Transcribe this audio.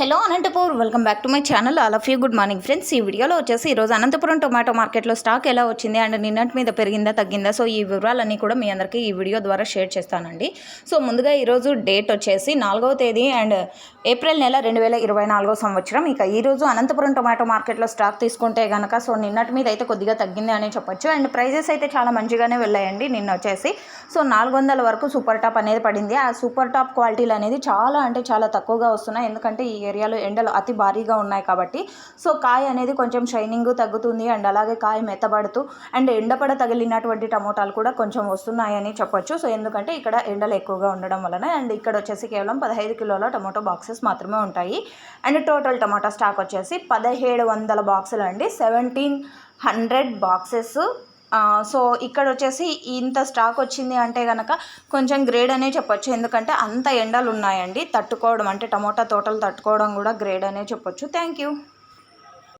Hello Anantapur welcome back to my channel. All of you good morning friends. ఈ వీడియోలో వచ్చేసి ఈరోజు Anantapuram tomato మార్కెట్లో స్టాక్ ఎలా వచ్చింది అండ్ నిన్నటి మీద పెరిగిందా తగ్గిందా? సో ఈ వివరాలన్నీ కూడా మీ అందరికీ ఈ వీడియో ద్వారా షేర్ చేస్తానండి. సో ముందుగా ఈరోజు డేట్ వచ్చేసి నాలుగవ తేదీ అండ్ ఏప్రిల్ నెల రెండు వేల ఇరవై నాలుగో సంవత్సరం. ఇక ఈరోజు అనంతపురం టొమాటో మార్కెట్లో స్టాక్ తీసుకుంటే కనుక సో నిన్నటి మీద అయితే కొద్దిగా తగ్గింది అని చెప్పొచ్చు. అండ్ ప్రైజెస్ అయితే చాలా మంచిగానే వెళ్ళాయండి నిన్న వచ్చేసి. సో నాలుగు వందల వరకు సూపర్ టాప్ అనేది పడింది. ఆ సూపర్ టాప్ క్వాలిటీలు అనేది చాలా అంటే చాలా తక్కువగా వస్తున్నాయి. ఎందుకంటే ఈ ఏరియాలో ఎండలు అతి భారీగా ఉన్నాయి కాబట్టి సో కాయ అనేది కొంచెం షైనింగ్ తగ్గుతుంది అండ్ అలాగే కాయ మెత్తబడుతూ అండ్ ఎండపడ తగిలినటువంటి టమోటాలు కూడా కొంచెం వస్తున్నాయని చెప్పొచ్చు. సో ఎందుకంటే ఇక్కడ ఎండలు ఎక్కువగా ఉండడం వలన అండ్ ఇక్కడ వచ్చేసి కేవలం పదహైదు కిలోల టమాటో బాక్సెస్ మాత్రమే ఉంటాయి. అండ్ టోటల్ టమాటా స్టాక్ వచ్చేసి పదిహేడు వందల బాక్సులు అండి. సెవెంటీన్ హండ్రెడ్ బాక్సెస్ సో ఇక్కడ వచ్చేసి ఇంత స్టాక్ వచ్చింది అంటే కనుక కొంచెం గ్రేడ్ అనే చెప్పొచ్చు. ఎందుకంటే అంత ఎండలు ఉన్నాయండి తట్టుకోవడం అంటే టమోటా తోటలు తట్టుకోవడం కూడా గ్రేడ్ అనే చెప్పొచ్చు. Thank you